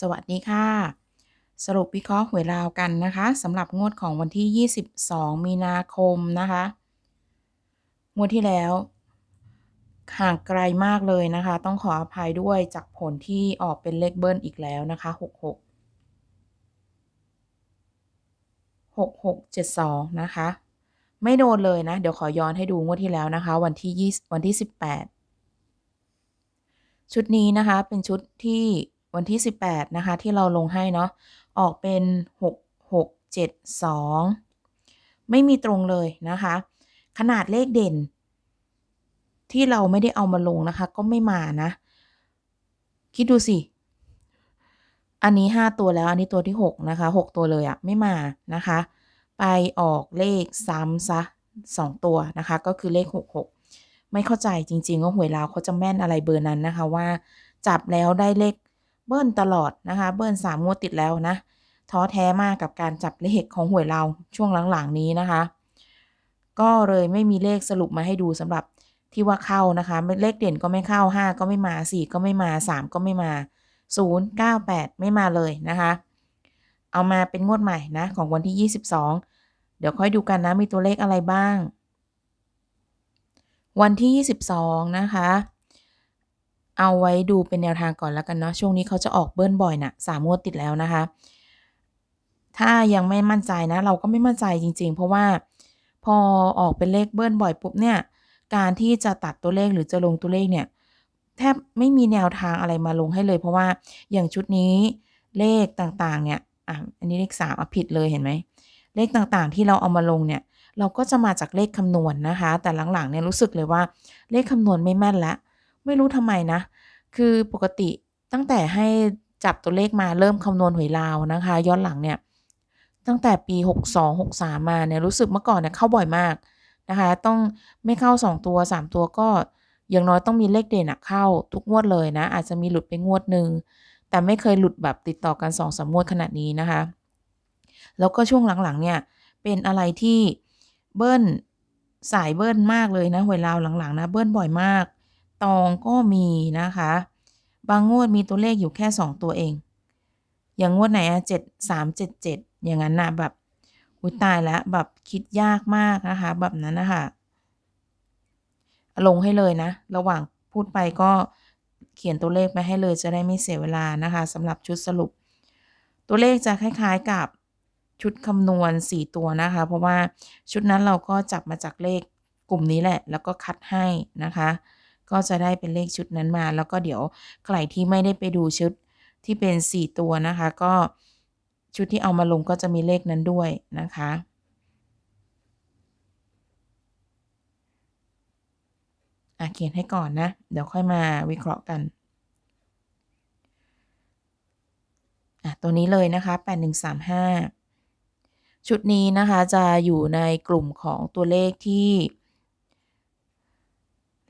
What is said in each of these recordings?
สวัสดีค่ะ สรุปวิเคราะห์หวยลาวกันนะคะสำหรับงวดของวันที่ 22 มีนาคมนะคะ งวดที่แล้วห่างไกลมากเลยนะคะ ต้องขออภัยด้วยจากผลที่ออกเป็นเลขเบิ้ลอีกแล้วนะคะ 66 6672 นะคะ ไม่โดนเลยนะ เดี๋ยวขอย้อนให้ดูงวดที่แล้วนะคะ วันที่20วันที่ 18 ชุดนี้นะคะเป็นชุดที่ วันที่ 18 นะคะ ที่เราลงให้เนาะออกเป็น 6 6 7 2 ไม่มีตรงเลยนะคะ ขนาดเลขเด่น ที่เราไม่ได้เอามาลงนะคะ ก็ไม่มานะ คิดดูสิ อันนี้ 5 ตัวแล้วอันนี้ตัวที่ 6 นะคะ 6 ตัวเลยอะไม่มานะคะ ไปออกเลขซ้ำซะ 2 ตัวนะคะ ก็คือเลข 66ไม่เข้าใจจริงๆว่าหวยลาวเขาจะแม่นอะไรเบอร์นั้นนะคะว่าจับแล้วได้เลข เบิ้ลตลอดนะคะ เบิ้ลสามงวดติดแล้วนะ ท้อแท้มากกับการจับเลขของหวยเราช่วงหลังๆนี้นะคะ ก็เลยไม่มีเลขสรุปมาให้ดูสำหรับที่ว่าเข้านะคะ เลขเด่นก็ไม่เข้า 5 ก็ไม่มา 4 ก็ไม่มา 3 ก็ไม่มา 0 9 8 ไม่มาเลยนะคะ เอามาเป็นงวดใหม่นะ ของวันที่ 22 เดี๋ยวค่อยดูกันนะมีตัวเลขอะไรบ้าง วันที่ 22 นะคะ เอาไว้ดูเป็นแนวทางก่อนแล้วกันเนาะช่วงนี้เขาจะออกเบิ้ลบ่อยนะสามงวดติดแล้วนะคะ ถ้ายังไม่มั่นใจนะ เราก็ไม่มั่นใจจริง ๆ เพราะว่าพอออกเป็นเลขเบิ้ลบ่อยปุ๊บเนี่ย การที่จะตัดตัวเลขหรือจะลงตัวเลขเนี่ยแทบไม่มีแนวทางอะไรมาลงให้เลย เพราะว่าอย่างชุดนี้เลขต่างๆเนี่ยอะอันนี้เลขสามอะผิดเลยเห็นไหมเลขต่างๆที่เราเอามาลงเนี่ย เราก็จะมาจากเลขคำนวณนนะคะ แต่หลังๆเนี่ยรู้สึกเลยว่าเลขคำนวณไม่แม่นล้ว ไม่รู้ทำไมนะ คือปกติตั้งแต่ให้จับตัวเลขมาเริ่มคำนวณหวยลาวนะคะ ย้อนหลังเนี่ยตั้งแต่ปี 62 63 มาเนี่ยรู้สึกเมื่อก่อนเนี่ยเข้าบ่อยมากนะคะ ต้องไม่เข้า 2 ตัว 3 ตัวก็อย่างน้อยต้องมีเลขเด่นเข้าทุกงวดเลยนะ อาจจะมีหลุดไปงวดหนึ่งแต่ไม่เคยหลุดแบบติดต่อกัน2อสมงวดขนาดนี้นะคะ แล้วก็ช่วงหลังๆเนี่ยเป็นอะไรที่เบิ้ลสายเบิ้ลมากเลยนะหวยลาวหลังๆนะเบิ้ลบ่อยมาก ตองก็มีนะคะ บางงวดมีตัวเลขอยู่แค่ 2 ตัวเอง อย่างงวดไหนอะเจ็ดสามเจ็ดเจ็ดอย่างนั้นนะแบบอุ้ยตายแล้วแบบคิดยากมากนะคะ แบบนั้นนะคะลงให้เลยนะ ระหว่างพูดไปก็เขียนตัวเลขไปให้เลยจะได้ไม่เสียเวลานะคะสำหรับชุดสรุป ตัวเลขจะคล้ายๆกับชุดคำนวณ 4 ตัวนะคะ เพราะว่าชุดนั้นเราก็จับมาจากเลขกลุ่มนี้แหละ แล้วก็คัดให้นะคะ ก็จะได้เป็นเลขชุดนั้นมา แล้วก็เดี๋ยวใครที่ไม่ได้ไปดูชุดที่เป็น 4 ตัวนะคะ ก็ชุดที่เอามาลงก็จะมีเลขนั้นด้วยนะคะอะเขียนให้ก่อนนะ เดี๋ยวค่อยมาวิเคราะห์กันอะตัวนี้เลยนะคะ 8135 ชุดนี้นะคะจะอยู่ในกลุ่มของตัวเลขที่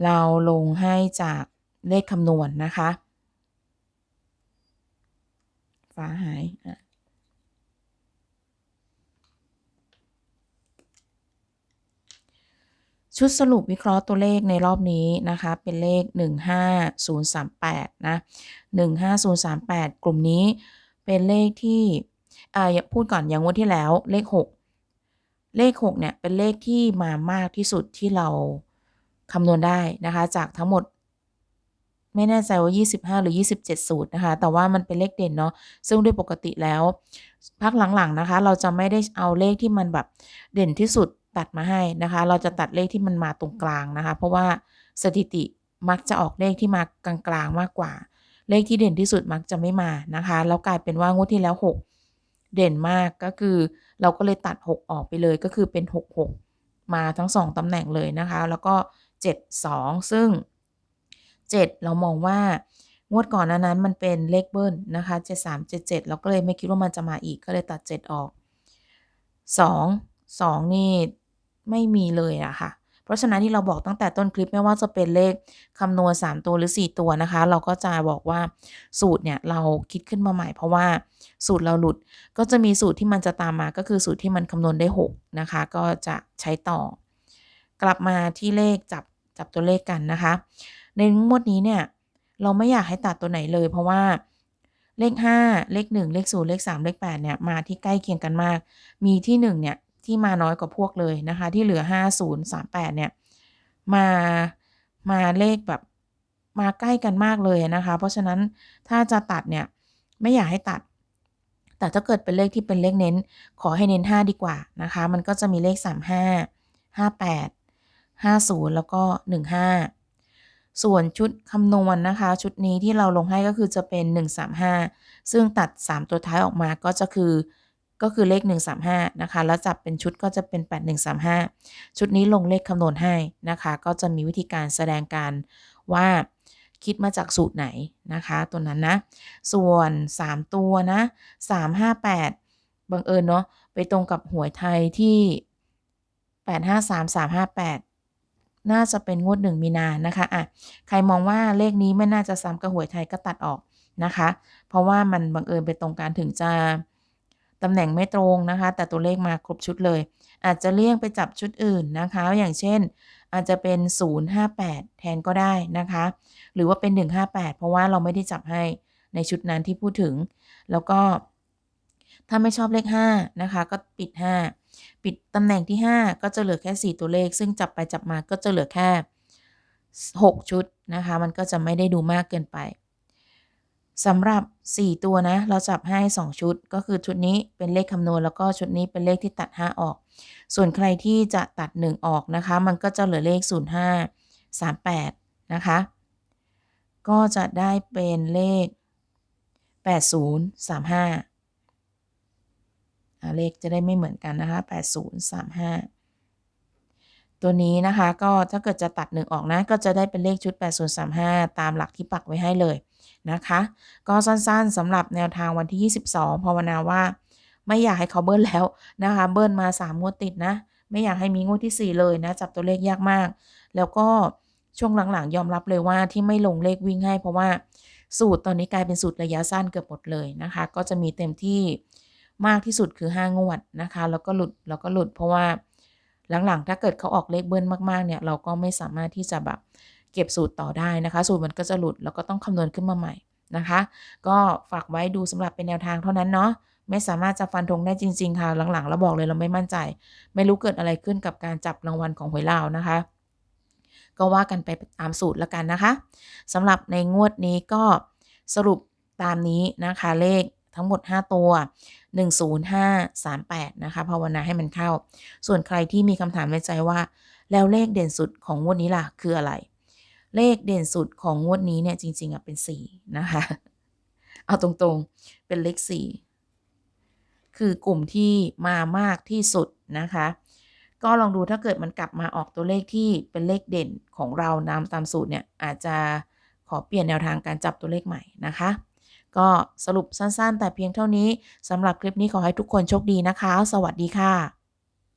เราลงให้จากเลขคำนวณนนะคะฟ้าหายชุดสรุปวิเคราะห์ตัวเลขในรอบนี้นะคะ เป็นเลข 15038 นะ 15038 กลุ่มนี้เป็นเลขที่อ่าพูดก่อนอย่างวันที่แล้วเลข 6 เลข 6 เนี่ย เป็นเลขที่มามากที่สุดที่เรา คำนวณได้นะคะ จากทั้งหมด ไม่แน่ใจว่า 25 หรือ 27 สูตรนะคะ แต่ว่ามันเป็นเลขเด่นเนาะซึ่งโดยปกติแล้ว พักหลังๆนะคะ เราจะไม่ได้เอาเลขที่มันแบบเด่นที่สุดตัดมาให้นะคะ เราจะตัดเลขที่มันมาตรงกลางนะคะ เพราะว่าสถิติมักจะออกเลขที่มากลางๆมากกว่า เลขที่เด่นที่สุดมักจะไม่มานะคะ แล้วกลายเป็นว่างวดที่แล้ว 6 เด่นมากก็คือ เราก็เลยตัด 6 ออกไปเลยก็คือเป็น 66 มาทั้ง 2ตำแหน่งเลยนะคะ แล้วก็ 7 2 ซึ่ง 7 เรามองว่างวดก่อนนั้นมันเป็นเลขเบิ้ลนะคะ7 3 7 7 เราก็เลยไม่คิดว่ามันจะมาอีกก็เลยตัด 7 ออก 2 2 นี่ไม่มีเลยอะคะ เพราะฉะนั้นที่เราบอกตั้งแต่ต้นคลิปไม่ว่าจะเป็นเลขคำนวณ 3 ตัวหรือ 4 ตัวนะคะ เราก็จะบอกว่าสูตรเนี่ยเราคิดขึ้นมาใหม่ เพราะว่าสูตรเราหลุดก็จะมีสูตรที่มันจะตามมาก็คือสูตรที่มันคำนวณได้ 6 นะคะ ก็จะใช้ต่อกลับมาที่เลขจับ จับตัวเลขกันนะคะ ในงวดนี้เนี่ยเราไม่อยากให้ตัดตัวไหนเลย เพราะว่าเลข 5 เลข 1 เลข 0 เลข 3 เลข 8 เนี่ยมาที่ใกล้เคียงกันมาก มีที่ 1 เนี่ยที่มาน้อยกว่าพวกเลยนะคะ ที่เหลือ 5 0 3 8 เนี่ยมามาเลขแบบมาใกล้กันมากเลยนะคะ เพราะฉะนั้นถ้าจะตัดเนี่ยไม่อยากให้ตัด แต่ถ้าเกิดเป็นเลขที่เป็นเลขเน้น ขอให้เน้น 5 ดีกว่านะคะ มันก็จะมีเลข 35 58 50 แล้วก็ 15 ส่วนชุดคำนวณนนะคะ ชุดนี้ที่เราลงให้ก็คือจะเป็น 135 ซึ่งตัด 3 ตัวท้ายออกมาก็จะคือก็คือเลข 135 นะคะ แล้วจับเป็นชุดก็จะเป็น 8135 ชุดนี้ลงเลขคำนวณให้นะคะ ก็จะมีวิธีการแสดงการว่าคิดมาจากสูตรไหนนะคะ ตัวนั้นนะ ส่วน 3 ตัวนะ 358 บังเอิญเนาะไปตรงกับหวยไทยที่ 853 358 น่าจะเป็นงวดหนึ่งมีนานะคะอะใครมองว่าเลขนี้ไม่น่าจะซ้ำกับหวยไทยก็ตัดออกนะคะ เพราะว่ามันบังเอิญไปตรงกันถึงจะตำแหน่งไม่ตรงนะคะ แต่ตัวเลขมาครบชุดเลย อาจจะเลี่ยงไปจับชุดอื่นนะคะ อย่างเช่น อาจจะเป็น 058 แทนก็ได้นะคะ หรือว่าเป็น 158 เพราะว่าเราไม่ได้จับให้ในชุดนั้นที่พูดถึง แล้วก็ถ้าไม่ชอบเลข5นะคะ ก็ปิด 5 ปิดตำแหน่งที่ 5 ก็จะเหลือแค่ 4 ตัวเลข ซึ่งจับไปจับมาก็จะเหลือแค่ 6 ชุดนะคะ มันก็จะไม่ได้ดูมากเกินไปสำหรับ 4 ตัวนะ เราจับให้ 2 ชุด ก็คือชุดนี้เป็นเลขคำนวณ แล้วก็ชุดนี้เป็นเลขที่ตัด 5 ออก ส่วนใครที่จะตัด 1 ออกนะคะ มันก็จะเหลือเลข 05 38 นะคะ ก็จะได้เป็นเลข 80 35 เลขจะได้ไม่เหมือนกันนะคะ 8035 ตัวนี้นะคะก็ถ้าเกิดจะตัด1ออกนะ ก็จะได้เป็นเลขชุด 8035 ตามหลักที่ปักไว้ให้เลยนะคะ ก็สั้นๆสำหรับแนวทางวันที่ 22ภาวนาว่า ไม่อยากให้เขาเบิ้ลแล้วนะคะ เบิ้ลมา 3 งวดติดนะ ไม่อยากให้มีงวดที่ 4 เลยนะ จับตัวเลขยากมาก แล้วก็ช่วงหลังๆ ยอมรับเลยว่าที่ไม่ลงเลขวิ่งให้เพราะว่าสูตรตอนนี้กลายเป็นสูตรระยะสั้นเกือบหมดเลยนะคะ ก็จะมีเต็มที่ มากที่สุดคือ 5 งวดนะคะ แล้วก็หลุดแล้วก็หลุดเพราะว่าหลังๆ ถ้าเกิดเขาออกเลขเบิ้ลมากๆเนี่ยเราก็ไม่สามารถที่จะแบบเก็บสูตรต่อได้นะคะ สูตรมันก็จะหลุดแล้วก็ต้องคำนวณขึ้นมาใหม่นะคะ ก็ฝากไว้ดูสำหรับเป็นแนวทางเท่านั้นเนาะไม่สามารถจะฟันธงได้จริง ๆ ค่ะ หลังๆเราบอกเลยเราไม่มั่นใจ ไม่รู้เกิดอะไรขึ้นกับการจับรางวัลของหวยลาวนะคะ ก็ว่ากันไปตามสูตรแล้วกันนะคะสำหรับในงวดนี้ก็สรุปตามนี้นะคะเลขทั้งหมด 5 ตัว 10538 นะคะภาวนาให้มันเข้า ส่วนใครที่มีคำถามในใจว่า แล้วเลขเด่นสุดของงวดนี้ล่ะคืออะไร เลขเด่นสุดของงวดนี้เนี่ยจริงๆอะเป็น 4 นะคะ เอาตรงๆเป็นเลข 4 คือกลุ่มที่มามากที่สุดนะคะ ก็ลองดูถ้าเกิดมันกลับมาออกตัวเลขที่เป็นเลขเด่นของเรานำตามสูตรเนี่ยอาจจะขอเปลี่ยนแนวทางการจับตัวเลขใหม่นะคะ ก็สรุปสั้นๆ แต่เพียงเท่านี้สำหรับคลิปนี้ขอให้ทุกคนโชคดีนะคะ สวัสดีค่ะ